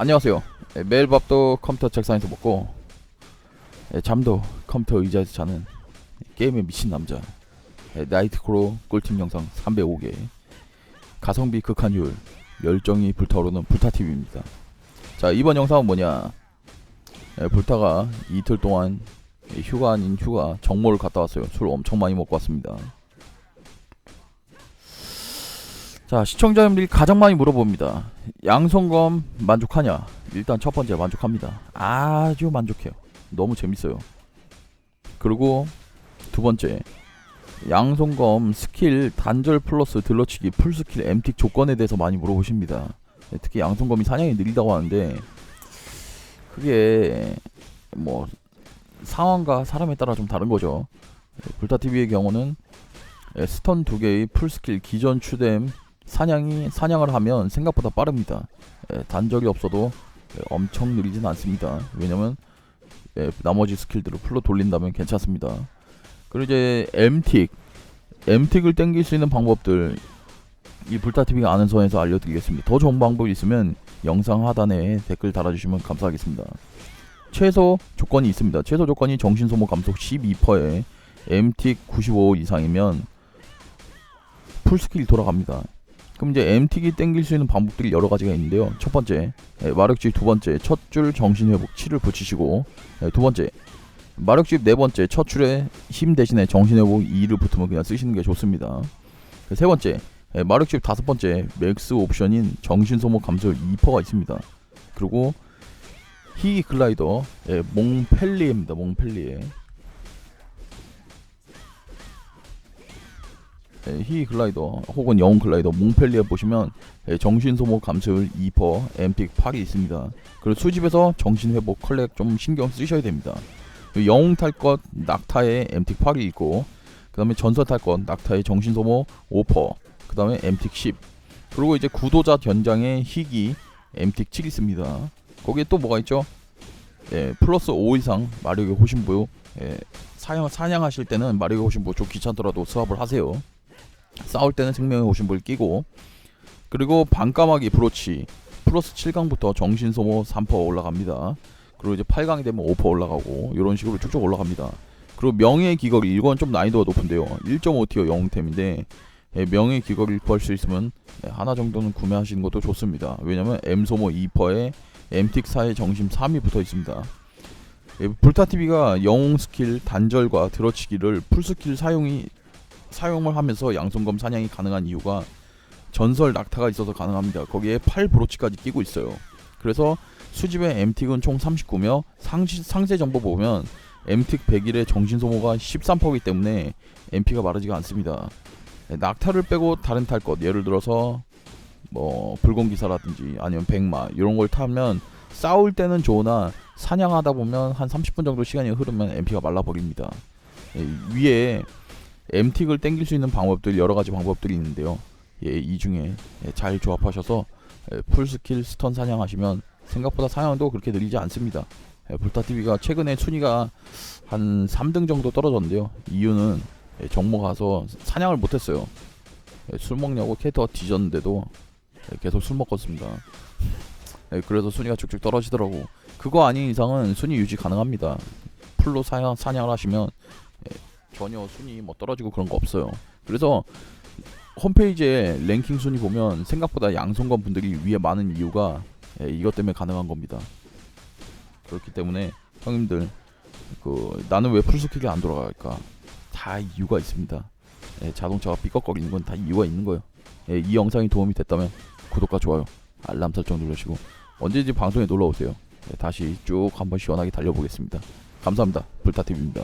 안녕하세요. 예, 매일 밥도 컴퓨터 책상에서 먹고 예, 잠도 컴퓨터 의자에서 자는 게임에 미친 남자 예, 나이트크로 꿀팁 영상 305개 가성비 극한율 열정이 불타오르는 불타TV입니다. 자 이번 영상은 뭐냐 예, 불타가 이틀 동안 예, 휴가 아닌 휴가 정모를 갔다 왔어요. 술 엄청 많이 먹고 왔습니다. 자 시청자님들이 가장 많이 물어봅니다. 양성검 만족하냐? 일단 첫 번째 만족합니다. 아주 만족해요. 너무 재밌어요. 그리고 두 번째 양성검 스킬 단절 플러스 들러치기 풀스킬 엠틱 조건에 대해서 많이 물어보십니다. 네, 특히 양성검이 사냥이 느리다고 하는데 그게 뭐 상황과 사람에 따라 좀 다른 거죠. 불타 TV의 경우는 예, 스턴 두 개의 풀스킬 기존 추뎀 사냥이 사냥을 하면 생각보다 빠릅니다. 예, 단절이 없어도 예, 엄청 느리진 않습니다. 왜냐면 예, 나머지 스킬들을 풀로 돌린다면 괜찮습니다. 그리고 이제 M틱, M틱을 땡길 수 있는 방법들 이 불타TV가 아는 선에서 알려드리겠습니다. 더 좋은 방법이 있으면 영상 하단에 댓글 달아주시면 감사하겠습니다. 최소 조건이 있습니다. 최소 조건이 정신소모 감속 12%에 M틱 95 이상이면 풀스킬이 돌아갑니다. 그럼 이제 MT기 땡길 수 있는 방법들이 여러 가지가 있는데요. 첫 번째, 예, 마력집 두 번째, 첫 줄 정신 회복 7을 붙이시고, 예, 두 번째, 마력집 네 번째, 첫 줄에 힘 대신에 정신 회복 2를 붙으면 그냥 쓰시는 게 좋습니다. 그세 번째, 예, 마력집 다섯 번째, 맥스 옵션인 정신 소모 감소 2%가 있습니다. 그리고 희귀 글라이더, 예, 몽펠리에입니다. 몽펠리에. 예, 희귀 글라이더 혹은 영웅 글라이더 몽펠리에 보시면 예, 정신 소모 감소율 2% 엠픽 8이 있습니다. 그리고 수집에서 정신 회복 컬렉 좀 신경 쓰셔야 됩니다. 영웅 탈 것 낙타에 엠틱 8이 있고 그 다음에 전설 탈 것 낙타의 정신 소모 5%, 그 다음에 엠틱 10. 그리고 이제 구도자 견장의 희귀 엠틱 7 있습니다. 거기에 또 뭐가 있죠? 예, 플러스 5 이상 마력의 호신부 예, 사냥 사냥하실 때는 마력의 호신부 좀 귀찮더라도 수합을 하세요. 싸울 때는 생명의 호신부를 끼고 그리고 반까마귀 브로치 플러스 7강부터 정신 소모 3% 올라갑니다. 그리고 이제 8강이 되면 5% 올라가고 이런 식으로 쭉쭉 올라갑니다. 그리고 명예의 귀걸이 이건 좀 난이도가 높은데요. 1.5티어 영웅템인데 예, 명예의 귀걸이를 구할 수 있으면 예, 하나 정도는 구매하시는 것도 좋습니다. 왜냐면 M 소모 2%에 M틱 4의 정심 3이 붙어 있습니다. 예, 불타 TV가 영웅 스킬 단절과 들어치기를 풀 스킬 사용이 사용을 하면서 양손검 사냥이 가능한 이유가 전설 낙타가 있어서 가능합니다. 거기에 8 브로치까지 끼고 있어요. 그래서 수집의 M틱은 총 39며 상시, 상세 정보 보면 M틱 100일의 정신 소모가 13%이기 때문에 MP가 마르지가 않습니다. 네, 낙타를 빼고 다른 탈 것, 예를 들어서 뭐 붉은 기사라든지 아니면 백마 이런 걸 타면 싸울 때는 좋으나 사냥하다 보면 한 30분 정도 시간이 흐르면 MP가 말라버립니다. 예, 위에 M틱을 땡길 수 있는 방법들 여러 가지 방법들이 있는데요. 예, 이 중에 예, 잘 조합하셔서 예, 풀 스킬 스턴 사냥하시면 생각보다 사냥도 그렇게 느리지 않습니다. 예, 불타 TV가 최근에 순위가 한 3등 정도 떨어졌는데요. 이유는 예, 정모 가서 사냥을 못했어요. 예, 술 먹냐고 캐릭터가 뒤졌는데도 예, 계속 술 먹었습니다. 예, 그래서 순위가 쭉쭉 떨어지더라고. 그거 아닌 이상은 순위 유지 가능합니다. 풀로 사냥, 사냥을 하시면 예, 전혀 순위 뭐 떨어지고 그런 거 없어요. 그래서 홈페이지에 랭킹 순위 보면 생각보다 양성권 분들이 위에 많은 이유가 예, 이것 때문에 가능한 겁니다. 그렇기 때문에 형님들 그 나는 왜 풀스킬이 안 돌아갈까? 다 이유가 있습니다. 예, 자동차가 삐걱거리는 건 다 이유가 있는 거예요. 예, 이 영상이 도움이 됐다면 구독과 좋아요, 알람 설정 누르시고 언제든지 방송에 놀러 오세요. 예, 다시 쭉 한번 시원하게 달려보겠습니다. 감사합니다. 불타TV입니다.